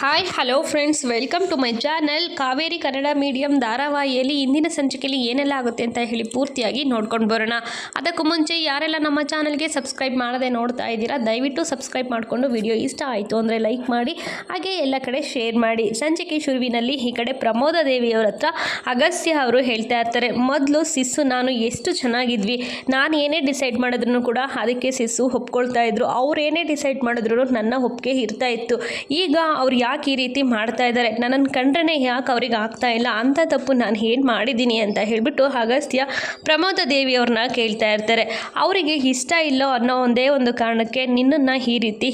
Hi hello friends welcome to my channel Kaveri Kannada medium ಧಾರಾವಾಹಿಯಲ್ಲಿ ಇಂದಿನ ಸಂಚಿಕೆಯಲ್ಲಿ ಏನೆಲ್ಲ ಆಗುತ್ತೆ ಅಂತ ಹೇಳಿ ಪೂರ್ತಿಯಾಗಿ ನೋಡ್ಕೊಂಡು ಬರೋಣ. ಅದಕ್ಕೂ ಮುಂಚೆ ಯಾರೆಲ್ಲ ನಮ್ಮ ಚಾನಲ್ಗೆ ಸಬ್ಸ್ಕ್ರೈಬ್ ಮಾಡದೆ ನೋಡ್ತಾ ಇದ್ದೀರಾ, ದಯವಿಟ್ಟು ಸಬ್ಸ್ಕ್ರೈಬ್ ಮಾಡಿಕೊಂಡು ವಿಡಿಯೋ ಇಷ್ಟ ಆಯಿತು ಅಂದರೆ ಲೈಕ್ ಮಾಡಿ, ಹಾಗೆ ಎಲ್ಲ ಕಡೆ ಶೇರ್ ಮಾಡಿ. ಸಂಚಿಕೆ ಶುರುವಿನಲ್ಲಿ ಈ ಕಡೆ ಪ್ರಮೋದ ದೇವಿಯವರ ಹತ್ರ ಅಗಸ್ತ್ಯ ಅವರು ಹೇಳ್ತಾ ಇರ್ತಾರೆ, ಮೊದಲು ಸಿಸ್ಸು ನಾನು ಎಷ್ಟು ಚೆನ್ನಾಗಿದ್ವಿ. ನಾನು ಏನೇ ಡಿಸೈಡ್ ಮಾಡಿದ್ರು ಕೂಡ ಅದಕ್ಕೆ ಸಿಸ್ಸು ಒಪ್ಕೊಳ್ತಾ ಇದ್ರು. ಅವ್ರು ಏನೇ ಡಿಸೈಡ್ ಮಾಡಿದ್ರು ನನ್ನ ಒಪ್ಪಿಗೆ ಇರ್ತಾ ಇತ್ತು. ಈಗ ಅವ್ರು ಯಾಕೆ ಈ ರೀತಿ ಮಾಡ್ತಾ ಇದ್ದಾರೆ? ನನ್ನನ್ನು ಕಂಡ್ರೆ ಯಾಕೆ ಅವ್ರಿಗೆ ಆಗ್ತಾ ಇಲ್ಲ? ಅಂತ ತಪ್ಪು ನಾನು ಏನು ಮಾಡಿದ್ದೀನಿ ಅಂತ ಹೇಳಿಬಿಟ್ಟು ಅಗಸ್ತ್ಯ ಪ್ರಮೋದ ದೇವಿಯವ್ರನ್ನ ಕೇಳ್ತಾ ಇರ್ತಾರೆ. ಅವರಿಗೆ ಇಷ್ಟ ಇಲ್ಲೋ ಅನ್ನೋ ಒಂದೇ ಒಂದು ಕಾರಣಕ್ಕೆ ನಿನ್ನನ್ನು ಈ ರೀತಿ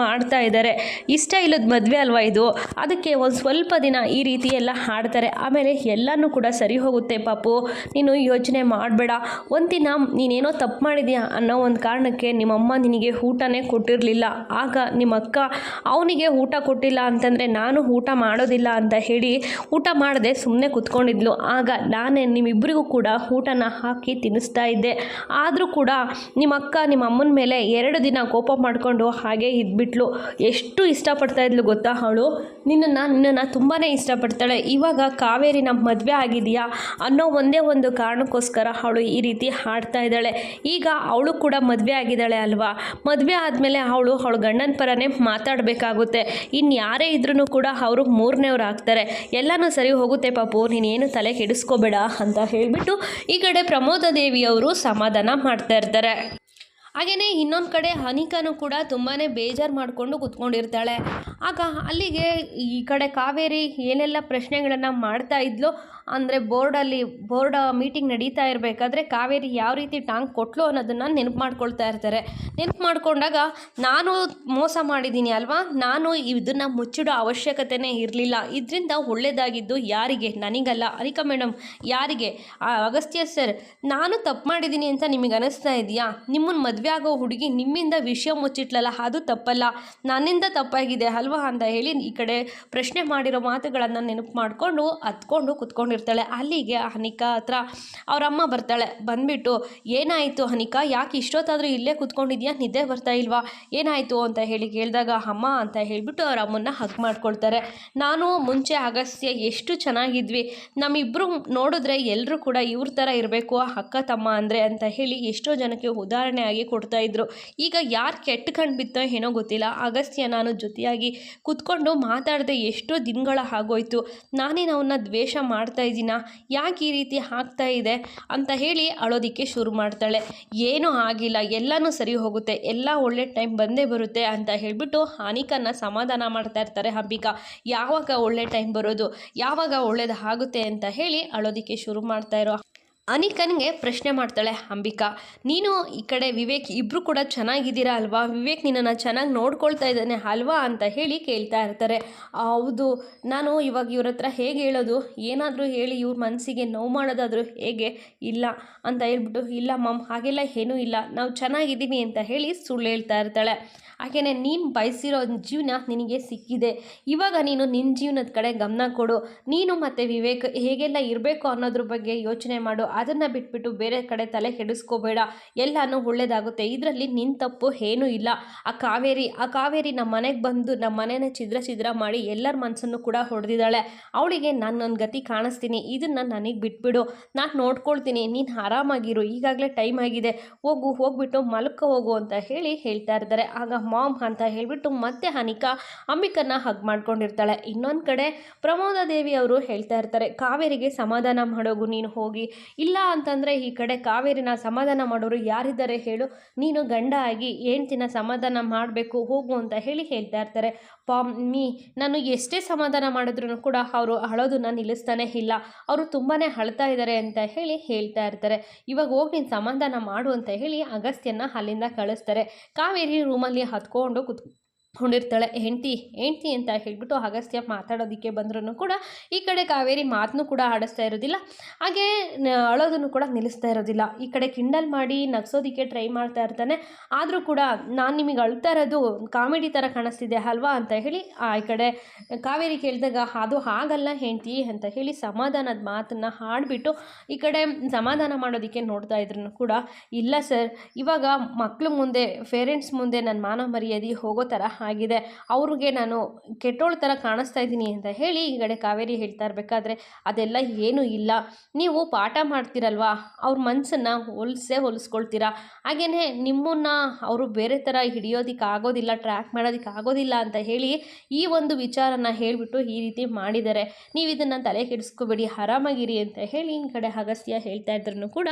ಮಾಡ್ತಾ ಇದ್ದಾರೆ. ಇಷ್ಟ ಇಲ್ಲದ ಮದುವೆ ಅಲ್ವಾ ಇದು? ಅದಕ್ಕೆ ಒಂದು ಸ್ವಲ್ಪ ದಿನ ಈ ರೀತಿ ಎಲ್ಲ ಹಾಡ್ತಾರೆ ಆಮೇಲೆ ಎಲ್ಲನೂ ಕೂಡ ಸರಿ ಹೋಗುತ್ತೆ ಪಾಪು. ನೀನು ಯೋಚನೆ ಮಾಡಬೇಡ. ಒಂದಿನ ನೀನೇನೋ ತಪ್ಪು ಮಾಡಿದ್ಯಾ ಅನ್ನೋ ಒಂದು ಕಾರಣಕ್ಕೆ ನಿಮ್ಮಮ್ಮ ನಿನಗೆ ಊಟನೇ ಕೊಟ್ಟಿರಲಿಲ್ಲ. ಆಗ ನಿಮ್ಮ ಅಕ್ಕ ಅವನಿಗೆ ಊಟ ಕೊಟ್ಟಿಲ್ಲ ಅಂತಂದರೆ ನಾನು ಊಟ ಮಾಡೋದಿಲ್ಲ ಅಂತ ಹೇಳಿ ಊಟ ಮಾಡದೆ ಸುಮ್ಮನೆ ಕುತ್ಕೊಂಡಿದ್ಲು. ಆಗ ನಾನೇ ನಿಮ್ಮಿಬ್ಬರಿಗೂ ಕೂಡ ಊಟನ ಹಾಕಿ ತಿನ್ನಿಸ್ತಾ ಇದ್ದೆ. ಆದರೂ ಕೂಡ ನಿಮ್ಮ ಅಕ್ಕ ನಿಮ್ಮ ಅಮ್ಮನ ಮೇಲೆ ಎರಡು ದಿನ ಕೋಪ ಮಾಡಿಕೊಂಡು ಹಾಗೆ ಇದ್ಬಿಟ್ಲು. ಎಷ್ಟು ಇಷ್ಟಪಡ್ತಾ ಇದ್ಲು ಗೊತ್ತಾ ಅವಳು? ನಿನ್ನನ್ನು ನಿನ್ನನ್ನು ತುಂಬಾ ಇಷ್ಟಪಡ್ತಾಳೆ. ಇವಾಗ ನಮ್ಮ ಮದುವೆ ಆಗಿದೆಯಾ ಅನ್ನೋ ಒಂದೇ ಒಂದು ಕಾರಣಕ್ಕೋಸ್ಕರ ಅವಳು ಈ ರೀತಿ ಹಾಡ್ತಾ ಇದ್ದಾಳೆ. ಈಗ ಅವಳು ಕೂಡ ಮದುವೆ ಆಗಿದ್ದಾಳೆ ಅಲ್ವಾ? ಮದುವೆ ಆದಮೇಲೆ ಅವಳು ಅವಳು ಗಂಡನ ಪರನೇ ಮಾತಾಡಬೇಕಾಗುತ್ತೆ. ಇನ್ನು ಯಾರೇ ಇದ್ರೂ ಕೂಡ ಅವರು ಮೂರನೇವ್ರು ಆಗ್ತಾರೆ ಎಲ್ಲನೂ ಸರಿ ಹೋಗುತ್ತೆ ಪಾಪು, ನೀನೇನು ತಲೆ ಕೆಡಿಸ್ಕೋಬೇಡ ಅಂತ ಹೇಳಿಬಿಟ್ಟು ಈ ಕಡೆ ಪ್ರಮೋದ ದೇವಿಯವರು ಸಮಾಧಾನ ಮಾಡ್ತಾ ಇರ್ತಾರೆ. ಹಾಗೆಯೇ ಇನ್ನೊಂದು ಕಡೆ ಅನಿಕಾನು ಕೂಡ ತುಂಬಾ ಬೇಜಾರು ಮಾಡಿಕೊಂಡು ಕುತ್ಕೊಂಡಿರ್ತಾಳೆ. ಆಗ ಅಲ್ಲಿಗೆ ಈ ಕಡೆ ಕಾವೇರಿ ಏನೆಲ್ಲ ಪ್ರಶ್ನೆಗಳನ್ನು ಮಾಡ್ತಾ ಇದ್ಲು ಅಂದರೆ ಬೋರ್ಡಲ್ಲಿ ಬೋರ್ಡ್ ಮೀಟಿಂಗ್ ನಡೀತಾ ಇರಬೇಕಾದ್ರೆ ಕಾವೇರಿ ಯಾವ ರೀತಿ ಟಾಂಗ್ ಕೊಟ್ಲು ಅನ್ನೋದನ್ನು ನೆನಪು ಮಾಡ್ಕೊಳ್ತಾ ಇರ್ತಾರೆ. ನೆನಪು ಮಾಡಿಕೊಂಡಾಗ ನಾನು ಮೋಸ ಮಾಡಿದ್ದೀನಿ ಅಲ್ವಾ? ನಾನು ಇದನ್ನು ಮುಚ್ಚಿಡೋ ಅವಶ್ಯಕತೆನೇ ಇರಲಿಲ್ಲ. ಇದರಿಂದ ಒಳ್ಳೆಯದಾಗಿದ್ದು ಯಾರಿಗೆ? ನನಗಲ್ಲ. ಅನಿಕಾ ಮೇಡಮ್ ಯಾರಿಗೆ? ಅಗಸ್ತ್ಯ ಸರ್, ನಾನು ತಪ್ಪು ಮಾಡಿದ್ದೀನಿ ಅಂತ ನಿಮಗೆ ಅನಿಸ್ತಾ ಇದೆಯಾ? ನಿಮ್ಮನ್ನು ಮದುವೆ ಆಗೋ ಹುಡುಗಿ ನಿಮ್ಮಿಂದ ವಿಷಯ ಮುಚ್ಚಿಟ್ಲಲ್ಲ, ಅದು ತಪ್ಪಲ್ಲ. ನನ್ನಿಂದ ತಪ್ಪಾಗಿದೆ ಅಲ್ವಾ ಅಂತ ಹೇಳಿ ಈ ಕಡೆ ಪ್ರಶ್ನೆ ಮಾಡಿರೋ ಮಾತುಗಳನ್ನು ನೆನಪು ಮಾಡಿಕೊಂಡು ಹತ್ಕೊಂಡು ಕುತ್ಕೊಂಡಿರ್ತಾಳೆ ಅಲ್ಲಿಗೆ ಹನಿಕಾ ಹತ್ರ ಅವ್ರ ಅಮ್ಮ ಬರ್ತಾಳೆ. ಬಂದ್ಬಿಟ್ಟು, ಏನಾಯಿತು ಹನಿಕಾ? ಯಾಕೆ ಇಷ್ಟೊತ್ತಾದರೂ ಇಲ್ಲೇ ಕೂತ್ಕೊಂಡಿದ್ಯಾ? ನಿದ್ದೆ ಬರ್ತಾ ಇಲ್ವಾ? ಏನಾಯಿತು ಅಂತ ಹೇಳಿ ಕೇಳಿದಾಗ, ಅಮ್ಮ ಅಂತ ಹೇಳಿಬಿಟ್ಟು ಅವ್ರ ಅಮ್ಮನ್ನ ಹಗ್ ಮಾಡ್ಕೊಳ್ತಾರೆ. ನಾನು ಮುಂಚೆ ಅಗಸ್ತ್ಯ ಎಷ್ಟು ಚೆನ್ನಾಗಿದ್ವಿ. ನಮ್ಮಿಬ್ಬರು ನೋಡಿದ್ರೆ ಎಲ್ಲರೂ ಕೂಡ ಇವ್ರ ಥರ ಇರಬೇಕು, ಅಕ್ಕ, ತಮ್ಮ ಅಂದರೆ ಅಂತ ಹೇಳಿ ಎಷ್ಟೋ ಜನಕ್ಕೆ ಉದಾಹರಣೆ ಆಗಿ ಕೊಡ್ತಾ ಇದ್ರು. ಈಗ ಯಾರು ಕೆಟ್ಟ ಕಂಡು ಬಿತ್ತೋ ಏನೋ ಗೊತ್ತಿಲ್ಲ. ಅಗಸ್ತ್ಯ ನಾನು ಜೊತೆಯಾಗಿ ಕುತ್ಕೊಂಡು ಮಾತಾಡದೆ ಎಷ್ಟೋ ದಿನಗಳ ಆಗೋಯ್ತು. ನಾನೇನು ಅವನ್ನ ದ್ವೇಷ ಮಾಡ್ತಾ ಇದ್ದೀನ? ಯಾಕೆ ಈ ರೀತಿ ಆಗ್ತಾ ಇದೆ? ಅಂತ ಹೇಳಿ ಅಳೋದಿಕ್ಕೆ ಶುರು ಮಾಡ್ತಾಳೆ. ಏನೂ ಆಗಿಲ್ಲ. ಎಲ್ಲನೂ ಸರಿ ಹೋಗುತ್ತೆ. ಎಲ್ಲ ಒಳ್ಳೆ ಟೈಮ್ ಬಂದೇ ಬರುತ್ತೆ ಅಂತ ಹೇಳಿಬಿಟ್ಟು ಹಾನಿಕನ್ನ ಸಮಾಧಾನ ಮಾಡ್ತಾ ಇರ್ತಾರೆ ಅಂಬಿಕಾ. ಯಾವಾಗ ಒಳ್ಳೆ ಟೈಮ್ ಬರೋದು? ಯಾವಾಗ ಒಳ್ಳೇದು ಆಗುತ್ತೆ ಅಂತ ಹೇಳಿ ಅಳೋದಿಕ್ಕೆ ಶುರು ಮಾಡ್ತಾ ಇರೋ ಅನಿಕನ್ಗೆ ಪ್ರಶ್ನೆ ಮಾಡ್ತಾಳೆ, ಅಂಬಿಕಾ, ನೀನು ಈ ಕಡೆ ವಿವೇಕ್ ಇಬ್ಬರು ಕೂಡ ಚೆನ್ನಾಗಿದ್ದೀರಾ ಅಲ್ವಾ? ವಿವೇಕ್ ನಿನ್ನನ್ನು ಚೆನ್ನಾಗಿ ನೋಡ್ಕೊಳ್ತಾ ಇದ್ದಾನೆ ಅಲ್ವಾ? ಅಂತ ಹೇಳಿ ಕೇಳ್ತಾ ಇರ್ತಾರೆ. ಹೌದು, ನಾನು ಇವಾಗ ಇವ್ರ ಹತ್ರ ಹೇಗೆ ಹೇಳೋದು? ಏನಾದರೂ ಹೇಳಿ ಇವ್ರ ಮನಸ್ಸಿಗೆ ನೋವು ಮಾಡೋದಾದರೂ ಹೇಗೆ? ಇಲ್ಲ, ಅಂತ ಹೇಳ್ಬಿಟ್ಟು, ಇಲ್ಲ ಮಮ್ ಹಾಗೆಲ್ಲ ಏನೂ ಇಲ್ಲ. ನಾವು ಚೆನ್ನಾಗಿದ್ದೀವಿ ಅಂತ ಹೇಳಿ ಸುಳ್ಳು ಹೇಳ್ತಾ ಇರ್ತಾಳೆ. ಹಾಗೆಯೇ ನೀನು ಬಯಸಿರೋ ಜೀವನ ನಿನಗೆ ಸಿಕ್ಕಿದೆ. ಇವಾಗ ನೀನು ನಿನ್ನ ಜೀವನದ ಕಡೆ ಗಮನ ಕೊಡು. ನೀನು ಮತ್ತು ವಿವೇಕ್ ಹೇಗೆಲ್ಲ ಇರಬೇಕು ಅನ್ನೋದ್ರ ಬಗ್ಗೆ ಯೋಚನೆ ಮಾಡು. ಅದನ್ನು ಬಿಟ್ಬಿಟ್ಟು ಬೇರೆ ಕಡೆ ತಲೆ ಕೆಡಿಸ್ಕೋಬೇಡ. ಎಲ್ಲನೂ ಒಳ್ಳೇದಾಗುತ್ತೆ. ಇದರಲ್ಲಿ ನಿನ್ನ ತಪ್ಪು ಏನೂ ಇಲ್ಲ. ಆ ಕಾವೇರಿ ಆ ಕಾವೇರಿ ನಮ್ಮ ಮನೆಗೆ ಬಂದು ನಮ್ಮ ಮನೇನ ಛಿದ್ರ ಛಿದ್ರ ಮಾಡಿ ಎಲ್ಲರ ಮನಸ್ಸನ್ನು ಕೂಡ ಹೊಡೆದಿದ್ದಾಳೆ. ಅವಳಿಗೆ ನಾನು ನನ್ನ ಗತಿ ಕಾಣಿಸ್ತೀನಿ. ಇದನ್ನು ನನಗೆ ಬಿಟ್ಬಿಡು. ನಾನು ನೋಡ್ಕೊಳ್ತೀನಿ. ನೀನು ಆರಾಮಾಗಿರು. ಈಗಾಗಲೇ ಟೈಮ್ ಆಗಿದೆ. ಹೋಗು, ಹೋಗ್ಬಿಟ್ಟು ಮಲ್ಕ, ಹೋಗು ಅಂತ ಹೇಳಿ ಹೇಳ್ತಾ ಇರ್ತಾರೆ. ಆಗ ಮಾಮ್ ಅಂತ ಹೇಳಿಬಿಟ್ಟು ಮತ್ತೆ ಅನಿಕಾ ಅಂಬಿಕನ್ನ ಹಗ್ ಮಾಡ್ಕೊಂಡಿರ್ತಾಳೆ. ಇನ್ನೊಂದು ಕಡೆ ಪ್ರಮೋದ ದೇವಿ ಅವರು ಹೇಳ್ತಾ ಇರ್ತಾರೆ, ಕಾವೇರಿಗೆ ಸಮಾಧಾನ ಮಾಡೋಗು ನೀನು ಹೋಗಿ. ಇಲ್ಲ ಅಂತಂದರೆ ಈ ಕಡೆ ಕಾವೇರಿನ ಸಮಾಧಾನ ಮಾಡೋರು ಯಾರಿದ್ದಾರೆ ಹೇಳು. ನೀನು ಗಂಡ ಆಗಿ ಹೆಂಡ್ತಿನ ಸಮಾಧಾನ ಮಾಡಬೇಕು, ಹೋಗು ಅಂತ ಹೇಳಿ ಹೇಳ್ತಾ ಇರ್ತಾರೆ. ಪಾಮಿ ನಾನು ಎಷ್ಟೇ ಸಮಾಧಾನ ಮಾಡಿದ್ರು ಕೂಡ ಅವರು ಅಳೋದನ್ನ ನಿಲ್ಲಿಸ್ತಾನೆ ಇಲ್ಲ. ಅವರು ತುಂಬಾ ಅಳ್ತಾ ಇದ್ದಾರೆ ಅಂತ ಹೇಳಿ ಹೇಳ್ತಾ ಇರ್ತಾರೆ. ಇವಾಗ ಹೋಗಿ ನೀನು ಸಮಾಧಾನ ಮಾಡು ಅಂತ ಹೇಳಿ ಅಗಸ್ತ್ಯನ ಅಲ್ಲಿಂದ ಕಳಿಸ್ತಾರೆ. ಕಾವೇರಿ ರೂಮಲ್ಲಿ ಹತ್ಕೊಂಡು ಕುತ್ ಕೊಂಡಿರ್ತಾಳೆ, ಹೆಂಡತಿ, ಹೆಂಡ್ತಿ ಅಂತ ಹೇಳಿಬಿಟ್ಟು ಅಗಸ್ತ್ಯ ಮಾತಾಡೋದಕ್ಕೆ ಬಂದ್ರೂ ಕೂಡ ಈ ಕಡೆ ಕಾವೇರಿ ಮಾತನ್ನು ಕೂಡ ಆಡಿಸ್ತಾ ಇರೋದಿಲ್ಲ. ಹಾಗೆ ಅಳೋದನ್ನು ಕೂಡ ನಿಲ್ಲಿಸ್ತಾ ಇರೋದಿಲ್ಲ. ಈ ಕಡೆ ಕಿಂಡಲ್ ಮಾಡಿ ನಗ್ಸೋದಕ್ಕೆ ಟ್ರೈ ಮಾಡ್ತಾ ಇರ್ತಾನೆ. ಆದರೂ ಕೂಡ ನಾನು ನಿಮಗೆ ಅಳ್ತಾ ಇರೋದು ಕಾಮಿಡಿ ಥರ ಕಾಣಿಸ್ತಿದೆ ಅಲ್ವಾ ಅಂತ ಹೇಳಿ ಆ ಈ ಕಡೆ ಕಾವೇರಿ ಕೇಳಿದಾಗ, ಅದು ಹಾಗಲ್ಲ ಹೆಂಡ್ತಿ ಅಂತ ಹೇಳಿ ಸಮಾಧಾನದ ಮಾತನ್ನು ಹಾಡಿಬಿಟ್ಟು ಈ ಕಡೆ ಸಮಾಧಾನ ಮಾಡೋದಕ್ಕೆ ನೋಡ್ತಾ ಇದ್ರು ಕೂಡ, ಇಲ್ಲ ಸರ್, ಇವಾಗ ಮಕ್ಕಳು ಮುಂದೆ, ಪೇರೆಂಟ್ಸ್ ಮುಂದೆ ನನ್ನ ಮಾನ ಮರ್ಯಾದೆ ಹೋಗೋ ಥರ ಆಗಿದೆ. ಅವ್ರಿಗೆ ನಾನು ಕೆಟ್ಟೋಳ ಥರ ಕಾಣಿಸ್ತಾ ಇದ್ದೀನಿ ಅಂತ ಹೇಳಿ ಈ ಕಡೆ ಕಾವೇರಿ ಹೇಳ್ತಾ ಇರಬೇಕಾದ್ರೆ ಅದೆಲ್ಲ ಏನೂ ಇಲ್ಲ. ನೀವು ಪಾಠ ಮಾಡ್ತೀರಲ್ವಾ? ಅವ್ರ ಮನಸ್ಸನ್ನು ಹೊಲಿಸೇ ಹೊಲಿಸ್ಕೊಳ್ತೀರಾ? ಹಾಗೆಯೇ ನಿಮ್ಮನ್ನು ಅವರು ಬೇರೆ ಥರ ಹಿಡಿಯೋದಕ್ಕೆ ಆಗೋದಿಲ್ಲ, ಟ್ರ್ಯಾಕ್ ಮಾಡೋದಕ್ಕೆ ಆಗೋದಿಲ್ಲ ಅಂತ ಹೇಳಿ ಈ ಒಂದು ವಿಚಾರನ ಹೇಳಿಬಿಟ್ಟು ಈ ರೀತಿ ಮಾಡಿದ್ದಾರೆ. ನೀವು ಇದನ್ನು ತಲೆ ಕೆಡಿಸ್ಕೋಬೇಡಿ, ಆರಾಮಾಗಿರಿ ಅಂತ ಹೇಳಿ ಈ ಕಡೆ ಅಗಸ್ತ್ಯ ಹೇಳ್ತಾ ಇದ್ರು ಕೂಡ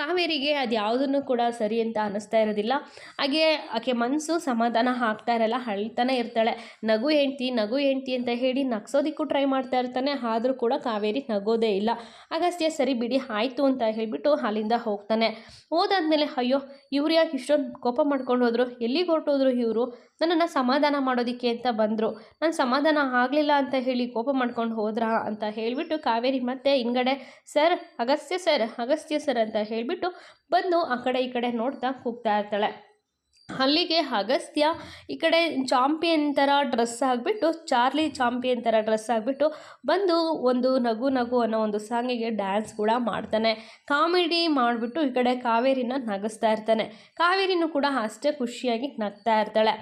ಕಾವೇರಿಗೆ ಅದು ಯಾವುದನ್ನು ಕೂಡ ಸರಿ ಅಂತ ಅನ್ನಿಸ್ತಾ ಇರೋದಿಲ್ಲ. ಹಾಗೆ ಆಕೆ ಮನಸ್ಸು ಸಮಾಧಾನ ಆಗ್ತಾ ಇರಲ್ಲ ಅಳ್ತಾನೆ ಇರ್ತಾಳೆ. ನಗು ಹೆಂಡ್ತಿ ನಗು ಹೆಂಡ್ತಿ ಅಂತ ಹೇಳಿ ನಗ್ಸೋದಿಕ್ಕೂ ಟ್ರೈ ಮಾಡ್ತಾ ಇರ್ತಾನೆ. ಆದರೂ ಕೂಡ ಕಾವೇರಿ ನಗೋದೇ ಇಲ್ಲ. ಅಗಸ್ತ್ಯ ಸರಿ ಬಿಡಿ, ಆಯಿತು ಅಂತ ಹೇಳಿಬಿಟ್ಟು ಅಲ್ಲಿಂದ ಹೋಗ್ತಾನೆ. ಹೋದಾದ್ಮೇಲೆ, ಅಯ್ಯೋ, ಇವ್ರು ಯಾಕೆ ಇಷ್ಟೊಂದು ಕೋಪ ಮಾಡ್ಕೊಂಡು ಹೋದರು? ಎಲ್ಲಿಗೆ ಹೊರಟೋದ್ರು ಇವರು? ನನ್ನನ್ನು ಸಮಾಧಾನ ಮಾಡೋದಕ್ಕೆ ಅಂತ ಬಂದರು. ನಾನು ಸಮಾಧಾನ ಆಗಲಿಲ್ಲ ಅಂತ ಹೇಳಿ ಕೋಪ ಮಾಡ್ಕೊಂಡು ಹೋದ್ರಾ ಅಂತ ಹೇಳಿಬಿಟ್ಟು ಕಾವೇರಿ ಮತ್ತೆ ಹಿಂಗಡೆ, sir, Agastya sir Agastya sir ಅಂತ ಹೇಳಿಬಿಟ್ಟು ಬಂದು ಆ ಕಡೆ ಈ ಕಡೆ ನೋಡ್ತಾ ಕೂಗ್ತಾ ಇರ್ತಾಳೆ. ಅಲ್ಲಿಗೆ ಅಗಸ್ತ್ಯ ಈ ಕಡೆ ಚಾಂಪಿಯನ್ ಥರ ಡ್ರೆಸ್ ಆಗಿಬಿಟ್ಟು ಚಾರ್ಲಿ ಚಾಂಪಿಯನ್ ಥರ ಡ್ರೆಸ್ ಆಗಿಬಿಟ್ಟು ಬಂದು ಒಂದು ನಗು ನಗು ಅನ್ನೋ ಒಂದು ಸಾಂಗಿಗೆ ಡ್ಯಾನ್ಸ್ ಕೂಡ ಮಾಡ್ತಾನೆ. ಕಾಮಿಡಿ ಮಾಡಿಬಿಟ್ಟು ಈ ಕಡೆ ಕಾವೇರಿನ ನಗಿಸ್ತಾ ಇರ್ತಾನೆ. ಕಾವೇರಿನೂ ಕೂಡ ಅಷ್ಟೇ ಖುಷಿಯಾಗಿ ನಗ್ತಾ ಇರ್ತಾಳೆ.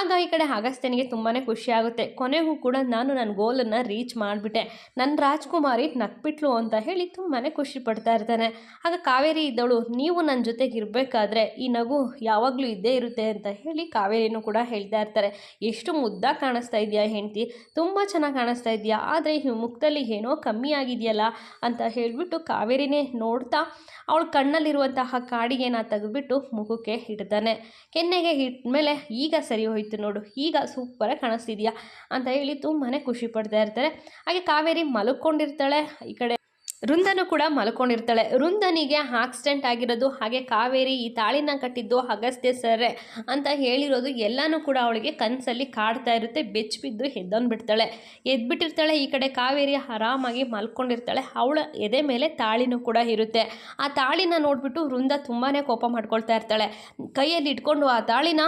ಆಗ ಈ ಕಡೆ ಅಗಸ್ತ್ಯನಿಗೆ ತುಂಬಾ ಖುಷಿ ಆಗುತ್ತೆ. ಕೊನೆಗೂ ಕೂಡ ನಾನು ನನ್ನ ಗೋಲನ್ನು ರೀಚ್ ಮಾಡಿಬಿಟ್ಟೆ. ನನ್ನ ರಾಜ್ಕುಮಾರಿ ನಕ್ಬಿಟ್ಲು ಅಂತ ಹೇಳಿ ತುಂಬಾ ಖುಷಿ ಪಡ್ತಾ ಇರ್ತಾನೆ. ಆಗ ಕಾವೇರಿ ಇದ್ದವಳು ನೀವು ನನ್ನ ಜೊತೆಗೆ ಇರಬೇಕಾದ್ರೆ ಈ ನಗು ಯಾವಾಗಲೂ ಇದ್ದೇ ಇರುತ್ತೆ ಅಂತ ಹೇಳಿ ಕಾವೇರಿನೂ ಕೂಡ ಹೇಳ್ತಾ ಇರ್ತಾರೆ. ಎಷ್ಟು ಮುದ್ದ ಕಾಣಿಸ್ತಾ ಇದೆಯಾ ಹೆಂಡತಿ? ತುಂಬ ಚೆನ್ನಾಗಿ ಕಾಣಿಸ್ತಾ ಇದೆಯಾ? ಆದರೆ ಈ ಮುಖದಲ್ಲಿ ಏನೋ ಕಮ್ಮಿ ಆಗಿದೆಯಲ್ಲ ಅಂತ ಹೇಳಿಬಿಟ್ಟು ಕಾವೇರಿನೇ ನೋಡ್ತಾ ಅವಳ ಕಣ್ಣಲ್ಲಿರುವಂತಹ ಕಾಡಿಗೆನ ತೆಗೆದುಬಿಟ್ಟು ಮುಖಕ್ಕೆ ಇಡ್ತಾನೆ. ಕೆನ್ನೆಗೆ ಇಟ್ಮೇಲೆ ಈಗ ಸರಿ ನೋಡು, ಈಗ ಸೂಪರಾಗಿ ಕಾಣಿಸ್ತಿದ್ಯಾ? ಅಂತ ಹೇಳಿ ತುಂಬಾ ಖುಷಿ ಪಡ್ತಾ ಇರ್ತಾರೆ. ಹಾಗೆ ಕಾವೇರಿ ಮಲ್ಕೊಂಡಿರ್ತಾಳೆ ಈ ಕಡೆ. ವೃಂದನು ಕೂಡ ಮಲ್ಕೊಂಡಿರ್ತಾಳೆ. ವೃಂದನಿಗೆ ಆಕ್ಸಿಡೆಂಟ್ ಆಗಿರೋದು, ಹಾಗೆ ಕಾವೇರಿ ಈ ತಾಳಿನ ಕಟ್ಟಿದ್ದು ಅಗಸ್ತ್ಯ ಸರ್ರೆ ಅಂತ ಹೇಳಿರೋದು ಎಲ್ಲನೂ ಕೂಡ ಅವಳಿಗೆ ಕನಸಲ್ಲಿ ಕಾಡ್ತಾ ಇರುತ್ತೆ. ಬೆಚ್ಚ ಬಿದ್ದು ಎದ್ದೊಂದ್ಬಿಡ್ತಾಳೆ ಎದ್ಬಿಟ್ಟಿರ್ತಾಳೆ, ಈ ಕಡೆ ಕಾವೇರಿ ಆರಾಮಾಗಿ ಮಲ್ಕೊಂಡಿರ್ತಾಳೆ. ಅವಳ ಎದೆ ಮೇಲೆ ತಾಳಿನೂ ಕೂಡ ಇರುತ್ತೆ. ಆ ತಾಳಿನ ನೋಡಿಬಿಟ್ಟು ವೃಂದ ತುಂಬಾ ಕೋಪ ಮಾಡ್ಕೊಳ್ತಾ ಇರ್ತಾಳೆ. ಕೈಯಲ್ಲಿ ಇಟ್ಕೊಂಡು ಆ ತಾಳಿನ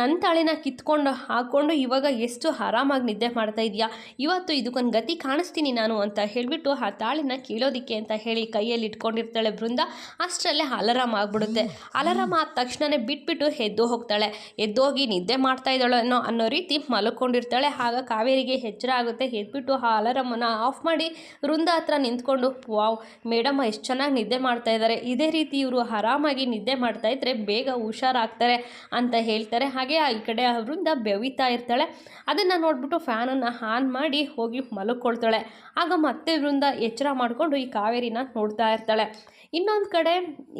ನನ್ನ ತಾಳಿನ ಕಿತ್ಕೊಂಡು ಹಾಕ್ಕೊಂಡು ಇವಾಗ ಎಷ್ಟು ಆರಾಮಾಗಿ ನಿದ್ದೆ ಮಾಡ್ತಾ ಇದೆಯಾ? ಇವತ್ತು ಇದಕ್ಕೊಂದು ಗತಿ ಕಾಣಿಸ್ತೀನಿ ನಾನು ಅಂತ ಹೇಳಿಬಿಟ್ಟು ಆ ತಾಳಿನ ಕೀಳೋದಕ್ಕೆ ಅಂತ ಹೇಳಿ ಕೈಯಲ್ಲಿ ಇಟ್ಕೊಂಡಿರ್ತಾಳೆ ಬೃಂದ ಅಷ್ಟರಲ್ಲೇ ಅಲಾರಾಮ್ ಆಗಿಬಿಡುತ್ತೆ. ಅಲಾರಾಮ್ ಆದ ತಕ್ಷಣವೇ ಬಿಟ್ಬಿಟ್ಟು ಎದ್ದು ಹೋಗ್ತಾಳೆ. ಎದ್ದೋಗಿ ನಿದ್ದೆ ಮಾಡ್ತಾ ಇದ್ದಾಳೇನೋ ಅನ್ನೋ ರೀತಿ ಮಲ್ಕೊಂಡಿರ್ತಾಳೆ. ಆಗ ಕಾವೇರಿಗೆ ಎಚ್ಚರ ಆಗುತ್ತೆ. ಎದ್ಬಿಟ್ಟು ಆ ಅಲಾರಾಮನ್ನು ಆಫ್ ಮಾಡಿ ವೃಂದ ಹತ್ರ ನಿಂತ್ಕೊಂಡು ವಾವ್ ಮೇಡಮ್ ಎಷ್ಟು ಚೆನ್ನಾಗಿ ನಿದ್ದೆ ಮಾಡ್ತಾ ಇದ್ದಾರೆ ಇದೇ ರೀತಿ ಇವರು ಆರಾಮಾಗಿ ನಿದ್ದೆ ಮಾಡ್ತಾ ಇದ್ರೆ ಬೇಗ ಹುಷಾರಾಗ್ತಾರೆ ಅಂತ ಹೇಳ್ತಾರೆ. ಹಾಗೆ ಈ ಕಡೆ ವೃಂದ ಬೆವಿತಾ ಇರ್ತಾಳೆ. ಅದನ್ನು ನೋಡ್ಬಿಟ್ಟು ಫ್ಯಾನನ್ನು ಆನ್ ಮಾಡಿ ಹೋಗಿ ಮಲ್ಕೊಳ್ತಾಳೆ. ಆಗ ಮತ್ತೆ ವೃಂದ ಎಚ್ಚರ ಮಾಡಿಕೊಂಡು ಈ ಕಾವೇರಿನ ನೋಡ್ತಾ ಇರ್ತಾಳೆ. ಇನ್ನೊಂದು ಕಡೆ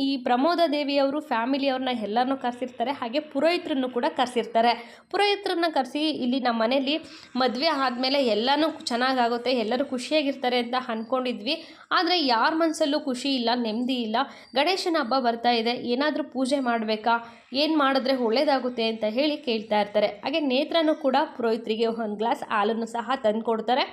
ಈ ಪ್ರಮೋದ ದೇವಿಯವರು ಫ್ಯಾಮಿಲಿಯವ್ರನ್ನ ಎಲ್ಲರನ್ನು ಕರೆಸಿರ್ತಾರೆ, ಹಾಗೆ ಪುರೋಹಿತರನ್ನು ಕೂಡ ಕರೆಸಿರ್ತಾರೆ. ಪುರೋಹಿತರನ್ನ ಕರೆಸಿ ಇಲ್ಲಿ ನಮ್ಮ ಮನೇಲಿ ಮದುವೆ ಆದಮೇಲೆ ಎಲ್ಲನೂ ಚೆನ್ನಾಗಾಗುತ್ತೆ, ಎಲ್ಲರೂ ಖುಷಿಯಾಗಿರ್ತಾರೆ ಅಂತ ಅಂದ್ಕೊಂಡಿದ್ವಿ ಆದರೆ ಯಾರ ಮನಸ್ಸಲ್ಲೂ ಖುಷಿ ಇಲ್ಲ, ನೆಮ್ಮದಿ ಇಲ್ಲ. ಗಣೇಶನ ಹಬ್ಬ ಬರ್ತಾ ಇದೆ, ಏನಾದರೂ ಪೂಜೆ ಮಾಡಬೇಕಾ, ಏನು ಮಾಡಿದ್ರೆ ಒಳ್ಳೇದಾಗುತ್ತೆ ಅಂತ ಹೇಳಿ ಕೇಳ್ತಾ ಇರ್ತಾರೆ. ಹಾಗೆ ನೇತ್ರನೂ ಕೂಡ ಪುರೋಹಿತರಿಗೆ ಒಂದು ಗ್ಲಾಸ್ ಹಾಲನ್ನು ಸಹ ತಂದು ಕೊಡ್ತಾರೆ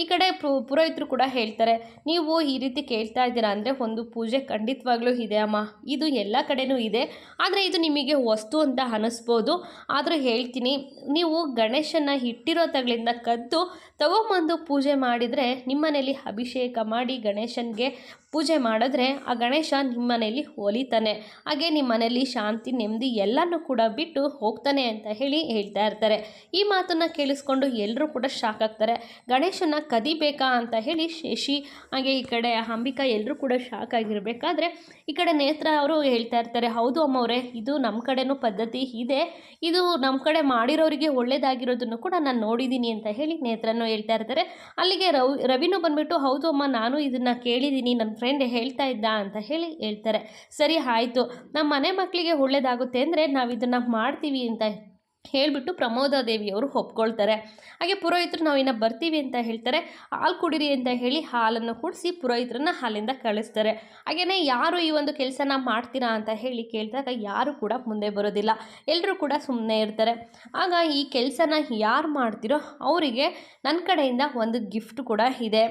ಈ ಕಡೆ ಪುರೋಹಿತರು ಕೂಡ ಹೇಳ್ತಾರೆ, ನೀವು ಈ ರೀತಿ ಕೇಳ್ತಾ ಇದ್ದೀರಾ ಅಂದರೆ ಒಂದು ಪೂಜೆ ಖಂಡಿತವಾಗ್ಲೂ ಇದೆ ಅಮ್ಮ. ಇದು ಎಲ್ಲ ಕಡೆನೂ ಇದೆ. ಆದರೆ ಇದು ನಿಮಗೆ ವಸ್ತು ಅಂತ ಅನ್ನಿಸ್ಬೋದು ಆದರೂ ಹೇಳ್ತೀನಿ, ನೀವು ಗಣೇಶನ ಇಟ್ಟಿರೋ ತಗಳಿಂದ ಕದ್ದು ತಗೊಂಬಂದು ಪೂಜೆ ಮಾಡಿದರೆ ನಿಮ್ಮನೇಲಿ ಅಭಿಷೇಕ ಮಾಡಿ ಗಣೇಶನಿಗೆ ಪೂಜೆ ಮಾಡಿದ್ರೆ ಆ ಗಣೇಶ ನಿಮ್ಮ ಮನೆಯಲ್ಲಿ ಒಲಿತಾನೆ. ಹಾಗೆ ನಿಮ್ಮ ಮನೆಯಲ್ಲಿ ಶಾಂತಿ, ನೆಮ್ಮದಿ ಎಲ್ಲನೂ ಕೂಡ ಬಿಟ್ಟು ಹೋಗ್ತಾನೆ ಅಂತ ಹೇಳಿ ಹೇಳ್ತಾ ಇರ್ತಾರೆ. ಈ ಮಾತನ್ನು ಕೇಳಿಸ್ಕೊಂಡು ಎಲ್ಲರೂ ಕೂಡ ಶಾಕ್ ಆಗ್ತಾರೆ. ಗಣೇಶನ ಕದಿಬೇಕಾ ಅಂತ ಹೇಳಿ ಶಶಿ, ಹಾಗೆ ಈ ಕಡೆ ಅಂಬಿಕಾ ಎಲ್ಲರೂ ಕೂಡ ಶಾಕ್ ಆಗಿರಬೇಕಾದ್ರೆ ಈ ಕಡೆ ನೇತ್ರ ಅವರು ಹೇಳ್ತಾ ಇರ್ತಾರೆ, ಹೌದು ಅಮ್ಮವ್ರೆ, ಇದು ನಮ್ಮ ಕಡೆನೂ ಪದ್ಧತಿ ಇದೆ. ಇದು ನಮ್ಮ ಕಡೆ ಮಾಡಿರೋರಿಗೆ ಒಳ್ಳೇದಾಗಿರೋದನ್ನು ಕೂಡ ನಾನು ನೋಡಿದ್ದೀನಿ ಅಂತ ಹೇಳಿ ನೇತ್ರನೂ ಹೇಳ್ತಾ ಇರ್ತಾರೆ. ಅಲ್ಲಿಗೆ ರವಿ, ರವಿನೂ ಬಂದ್ಬಿಟ್ಟು, ಹೌದು ಅಮ್ಮ, ನಾನು ಇದನ್ನು ಕೇಳಿದ್ದೀನಿ ನನ್ನ ಫ್ರೆಂಡ್ ಹೇಳ್ತಾ ಇದ್ದ ಅಂತ ಹೇಳಿ ಹೇಳ್ತಾರೆ. ಸರಿ, ಆಯಿತು. ನಮ್ಮ ಮನೆ ಮಕ್ಕಳಿಗೆ ಒಳ್ಳೇದಾಗುತ್ತೆ ಅಂದರೆ ನಾವು ಇದನ್ನು ಮಾಡ್ತೀವಿ ಅಂತ ಹೇಳಿಬಿಟ್ಟು ಪ್ರಮೋದಾದೇವಿಯವರು ಒಪ್ಕೊಳ್ತಾರೆ. ಹಾಗೆ ಪುರೋಹಿತರು ನಾವು ಇನ್ನು ಬರ್ತೀವಿ ಅಂತ ಹೇಳ್ತಾರೆ. ಹಾಲು ಕುಡಿರಿ ಅಂತ ಹೇಳಿ ಹಾಲನ್ನು ಕುಡಿಸಿ ಪುರೋಹಿತರನ್ನ ಹಾಲಿಂದ ಕಳಿಸ್ತಾರೆ. ಹಾಗೆಯೇ ಯಾರು ಈ ಒಂದು ಕೆಲಸನ ಮಾಡ್ತೀರಾ ಅಂತ ಹೇಳಿ ಕೇಳಿದಾಗ ಯಾರು ಕೂಡ ಮುಂದೆ ಬರೋದಿಲ್ಲ. ಎಲ್ಲರೂ ಕೂಡ ಸುಮ್ಮನೆ ಇರ್ತಾರೆ. ಆಗ ಈ ಕೆಲಸನ ಯಾರು ಮಾಡ್ತೀರೋ ಅವರಿಗೆ ನನ್ನ ಕಡೆಯಿಂದ ಒಂದು ಗಿಫ್ಟ್ ಕೂಡ ಇದೆ.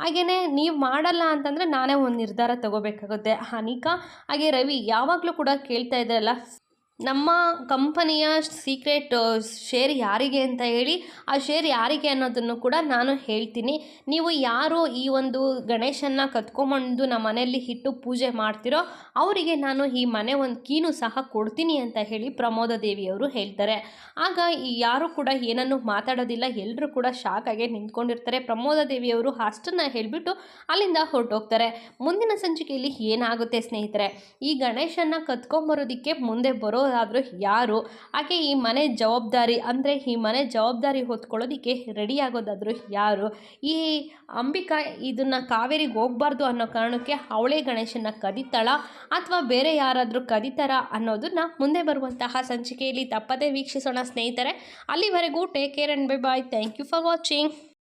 ಹಾಗೆಯೇ ನೀವು ಮಾಡಲ್ಲ ಅಂತಂದರೆ ನಾನೇ ಒಂದು ನಿರ್ಧಾರ ತಗೋಬೇಕಾಗುತ್ತೆ. ಅನಿಕಾ ಹಾಗೆ ರವಿ ಯಾವಾಗಲೂ ಕೂಡ ಕೇಳ್ತಾ ಇದ್ದಾರಲ್ಲ ನಮ್ಮ ಕಂಪನಿಯ ಸೀಕ್ರೆಟ್ ಶೇರ್ ಯಾರಿಗೆ ಅಂತ ಹೇಳಿ ಆ ಶೇರ್ ಯಾರಿಗೆ ಅನ್ನೋದನ್ನು ಕೂಡ ನಾನು ಹೇಳ್ತೀನಿ. ನೀವು ಯಾರು ಈ ಒಂದು ಗಣೇಶನ್ನ ಕತ್ಕೊಂಬಂದು ನಮ್ಮ ಮನೆಯಲ್ಲಿ ಇಟ್ಟು ಪೂಜೆ ಮಾಡ್ತಿರೋ ಅವರಿಗೆ ನಾನು ಈ ಮನೆ ಒಂದು ಕೀನು ಸಹ ಕೊಡ್ತೀನಿ ಅಂತ ಹೇಳಿ ಪ್ರಮೋದ ದೇವಿಯವರು ಹೇಳ್ತಾರೆ. ಆಗ ಈ ಯಾರು ಕೂಡ ಏನನ್ನು ಮಾತಾಡೋದಿಲ್ಲ ಎಲ್ಲರೂ ಕೂಡ ಶಾಕಾಗೆ ನಿಂತ್ಕೊಂಡಿರ್ತಾರೆ. ಪ್ರಮೋದ ದೇವಿಯವರು ಅಷ್ಟನ್ನು ಹೇಳಿಬಿಟ್ಟು ಅಲ್ಲಿಂದ ಹೊರಟೋಗ್ತಾರೆ. ಮುಂದಿನ ಸಂಚಿಕೆಯಲ್ಲಿ ಏನಾಗುತ್ತೆ ಸ್ನೇಹಿತರೆ, ಈ ಗಣೇಶನ ಕತ್ಕೊಂಬರೋದಕ್ಕೆ ಮುಂದೆ ಬರೋದಾದರೂ ಯಾರು, ಆಕೆ ಈ ಮನೆ ಜವಾಬ್ದಾರಿ ಅಂದರೆ ಈ ಮನೆ ಜವಾಬ್ದಾರಿ ಹೊತ್ಕೊಳ್ಳೋದಕ್ಕೆ ರೆಡಿ ಆಗೋದಾದರೂ ಯಾರು? ಈ ಅಂಬಿಕಾ ಇದನ್ನು ಕಾವೇರಿಗೆ ಹೋಗ್ಬಾರ್ದು ಅನ್ನೋ ಕಾರಣಕ್ಕೆ ಅವಳೇ ಗಣೇಶನ ಕದೀತಾಳ ಅಥವಾ ಬೇರೆ ಯಾರಾದರೂ ಕದಿತಾರ ಅನ್ನೋದನ್ನ ಮುಂದೆ ಬರುವಂತಹ ಸಂಚಿಕೆಯಲ್ಲಿ ತಪ್ಪದೇ ವೀಕ್ಷಿಸೋಣ ಸ್ನೇಹಿತರೆ. ಅಲ್ಲಿವರೆಗೂ take care and bye bye thank you for watching